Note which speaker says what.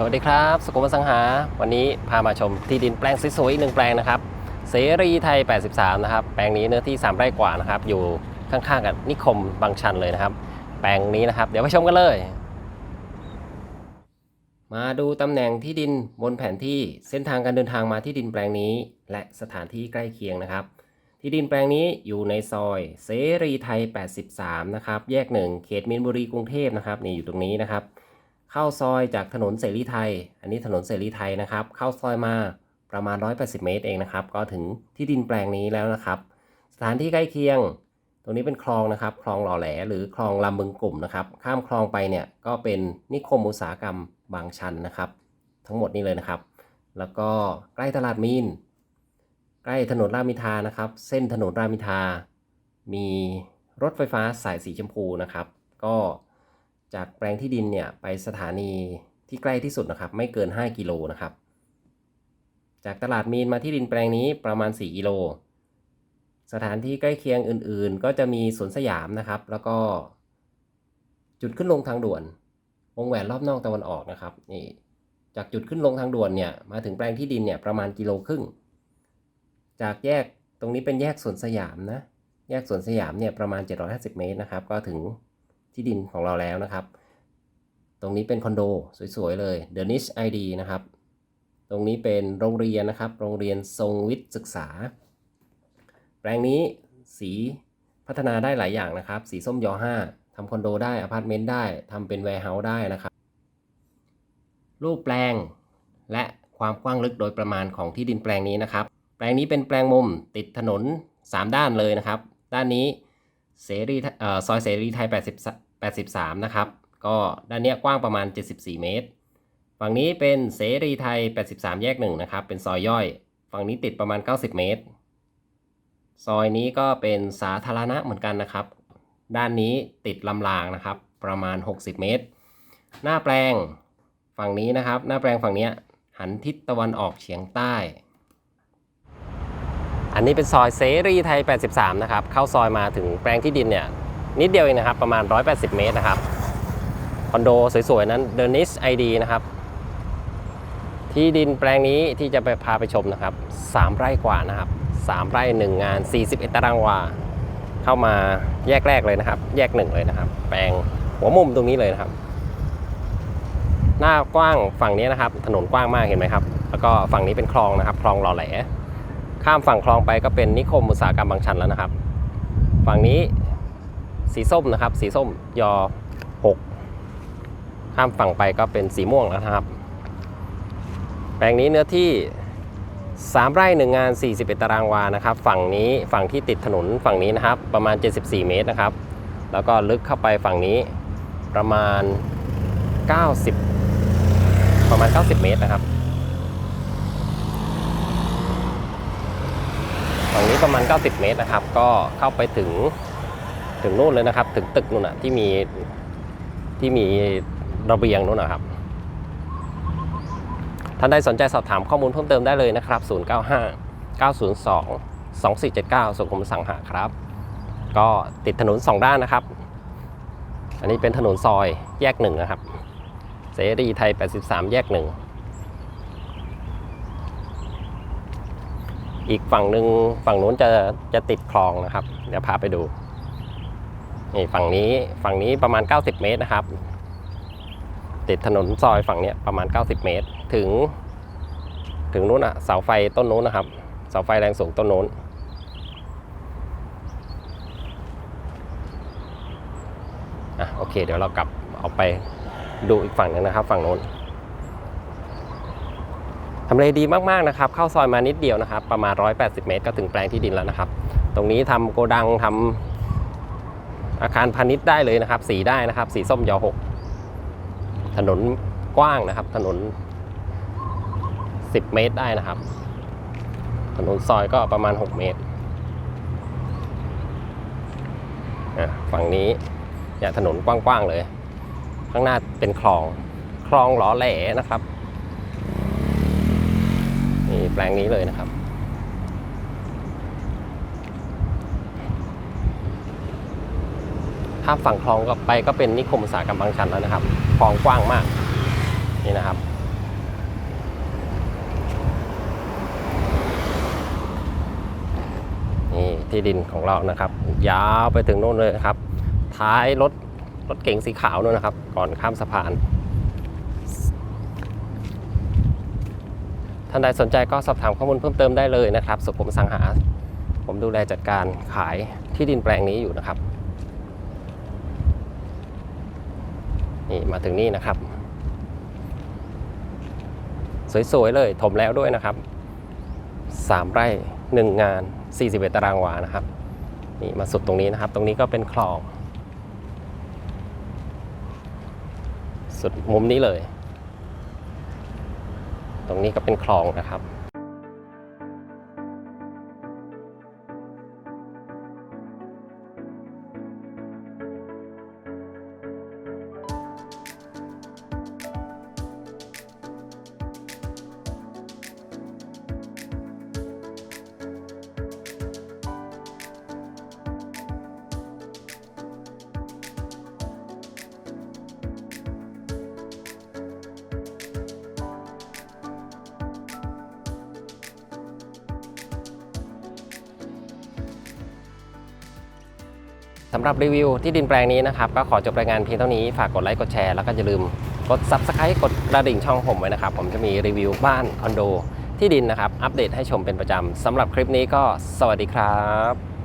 Speaker 1: สวัสดีครับสกุลสังหา วันนี้พามาชมที่ดินแปลงสวยๆอีกหนึ่งแปลงนะครับ เสรีไทย 83 นะครับ แปลงนี้เนื้อที่ 3 ไร่กว่านะครับ อยู่ข้างๆกับนิคมบางชันเลยนะครับ แปลงนี้นะครับ เดี๋ยวไปชมกันเลย มาดูตำแหน่งที่ดินบนแผนที่เส้นทางการเดินทางมาที่ดินแปลงนี้ และสถานที่ใกล้เคียงนะครับ ที่ดินแปลงนี้อยู่ในซอย เสรีไทย 83 นะครับ แยกหนึ่งเขตมีนบุรีกรุงเทพนะครับ นี่อยู่ตรงนี้นะครับ เข้าซอยจากถนนเสรีไทย อันนี้ถนนเสรีไทยนะครับ เข้าซอยมาประมาณ 180 เมตรเองนะครับ ก็ถึงที่ดินแปลงนี้แล้วนะครับ สถานที่ใกล้เคียง ตรงนี้เป็นคลองนะครับ คลองหล่อแหลหรือคลองลำบึงกลุ่มนะครับ ข้ามคลองไปเนี่ยก็เป็นนิคมอุตสาหกรรมบางชันนะครับ ทั้งหมดนี้เลยนะครับ แล้วก็ใกล้ตลาดมีน ใกล้ถนนรามอินทานะครับ เส้นถนนรามอินทา มีรถไฟฟ้าสายสีชมพูนะครับ ก็ จากแปลงที่ดินเนี่ยไปสถานีที่ใกล้ที่สุดนะครับ ไม่เกิน 5 กิโลนะครับ จากตลาดมีนมาที่ดินแปลงนี้ประมาณ 4 กิโล สถานที่ใกล้เคียงอื่นๆ ก็จะมีสวนสยามนะครับ แล้วก็ จุดขึ้นลงทางด่วน วงแหวนรอบนอกตะวันออกนะครับนี่จากจุดขึ้นลงทางด่วนเนี่ยมาถึงแปลงที่ดินเนี่ยประมาณกิโลครึ่ง จากแยกตรงนี้เป็นแยกสวนสยามนะ แยกสวนสยามเนี่ยประมาณ 750 เมตรนะครับ ก็ถึง ที่ดินของเราแล้วนะครับ ตรงนี้เป็นคอนโดสวยๆเลย The Niche ID นะครับ ตรงนี้เป็นโรงเรียนนะครับ โรงเรียนทรงวิทย์ศึกษา แปลงนี้สีพัฒนาได้หลายอย่างนะครับ สีส้มยอ5ทำคอนโดได้อพาร์ตเมนต์ได้ทำเป็นแวร์เฮาส์ได้นะครับ รูปแปลงและความกว้างลึกโดยประมาณของที่ดินแปลงนี้นะครับ แปลงนี้เป็นแปลงมุมติดถนน 3 ด้านเลยนะครับ ด้านนี้ เสรีเอ่อซอยเสรีไทย 80 83 นะครับ ก็ด้านเนี้ยกว้างประมาณ 74 เมตร ฝั่งนี้เป็นเสรีไทย 83 แยกหนึ่งนะครับ เป็นซอยย่อย ฝั่งนี้ติดประมาณ 90 เมตร ซอยนี้ก็เป็นสาธารณะเหมือนกันนะครับ ด้านนี้ติดลำรางนะครับ ประมาณ 60 เมตร หน้าแปลงฝั่งนี้นะครับ หน้าแปลงฝั่งนี้หันทิศตะวันออกเฉียงใต้ อันนี้เป็นซอยเสรีไทย 83 นะครับ เข้าซอยมาถึงแปลงที่ดินเนี่ย นิดเดียวเองนะครับ ประมาณ 180 เมตรนะครับ คอนโดสวยๆ นั้น The Niche ID นะครับ ที่ดินแปลงนี้ที่จะไปพาไปชมนะครับ 3 ไร่กว่านะครับ 3 ไร่ 1 งาน 41 ตารางวา เข้ามาแยกแรกเลยนะครับ แยกหนึ่งเลยนะครับ แปลงหัวมุมตรงนี้เลยนะครับ หน้ากว้างฝั่งนี้นะครับ ถนนกว้างมากเห็นไหมครับ แล้วก็ฝั่งนี้เป็นคลองนะครับ คลองหล่อแหล ข้ามฝั่งคลองไปก็เป็นนิคมอุตสาหกรรมบางชันแล้วนะครับ ฝั่งนี้สีส้มนะครับ สีส้มยอ6ข้ามฝั่งไปก็เป็นสีม่วงแล้วนะครับ แปลงนี้เนื้อที่ 3 ไร่1งาน 41 ตารางวานะครับ ฝั่งนี้ฝั่งที่ติดถนนฝั่งนี้นะครับ ประมาณ 74 เมตรนะครับ แล้วก็ลึกเข้าไปฝั่งนี้ประมาณ 90 ประมาณ 90 เมตรนะครับ ฝั่งนี้ประมาณ 90 เมตรนะครับ ก็เข้าไปถึงถึงนู่นเลยนะครับ ถึงตึกนู่นนะที่มีที่มีระเบียงนู่นนะครับ ท่านใดสนใจสอบถามข้อมูลเพิ่มเติมได้เลยนะครับ 095 902 2479 สุขุมสังหาครับ ก็ติดถนน 2 ด้านนะครับ อันนี้เป็นถนนซอยแยกหนึ่งนะครับ เสรีไทย 83 แยกหนึ่ง อีกฝั่งหนึ่งฝั่งนู้นจะจะติดคลองนะครับ เดี๋ยวพาไปดูนี่ฝั่งนี้ฝั่งนี้ประมาณ 90 เมตรนะครับ ติดถนนซอยฝั่งเนี้ยประมาณ 90 เมตร ถึง ถึงนู้นอะเสาไฟต้นนู้นนะครับ เสาไฟแรงสูงต้นนู้นอะโอเค เดี๋ยวเรากลับออกไปดูอีกฝั่งหนึงนะครับ ฝั่งนู้นำเลดีมากๆนะครับ เข้าซอยมานิดเดียวนะครับ ประมาณ 180 เมตร ก็ถึงแปลงที่ดินแล้วนะครับ ตรงนี้ทำโกดังทำอาคารพาณิชย์ได้เลยนะครับ สีได้นะครับ สีส้มยอหกถนนกว้างนะครับ ถนน 10 เมตรได้นะครับ ถนนซอยก็ประมาณ 6 เมตรฝั่งนี้เนี่ยถนนกว้างๆเลย ข้างหน้าเป็นคลอง คลองหล่อแหลนะครับ ปลงนี้เลยนะครับข้ามฝั่งคลองก็ไปก็เป็นนิคมอุตสาหกรรมบางชันแล้วนะครับคลองกว้างมากนี่นะครับ นี่ที่ดินของเรานะครับ ยาวไปถึงโน่นเลยนะครับ ท้ายรถรถเก๋งสีขาวนู่นนะครับ ก่อนข้ามสะพานานใดสนใจก็สอบถามข้อมูลเพิ่มเติมได้เลยนะครับสุขุมสังหา ผมดูแลจัดการขายที่ดินแปลงนี้อยู่นะครับนี่มาถึงนี่นะครับ สวยๆเลยถมแล้วด้วยนะครับ 3 ไร่ 1 งาน 41 ตารางวานะครับนี่มาสุดตรงนี้นะครับ ตรงนี้ก็เป็นคลอง สุดมุมนี้เลย ตรงนี้ก็เป็นคลองนะครับ สำหรับรีวิวที่ดินแปลงนี้นะครับ ก็ขอจบรายงานเพียงเท่านี้ ฝากกดไลค์กดแชร์แล้วก็อย่าลืมกด Subscribe กดกระดิ่งช่องผมไว้นะครับ ผมจะมีรีวิวบ้านคอนโดที่ดินนะครับ อัปเดตให้ชมเป็นประจำสำหรับคลิปนี้ก็สวัสดีครับ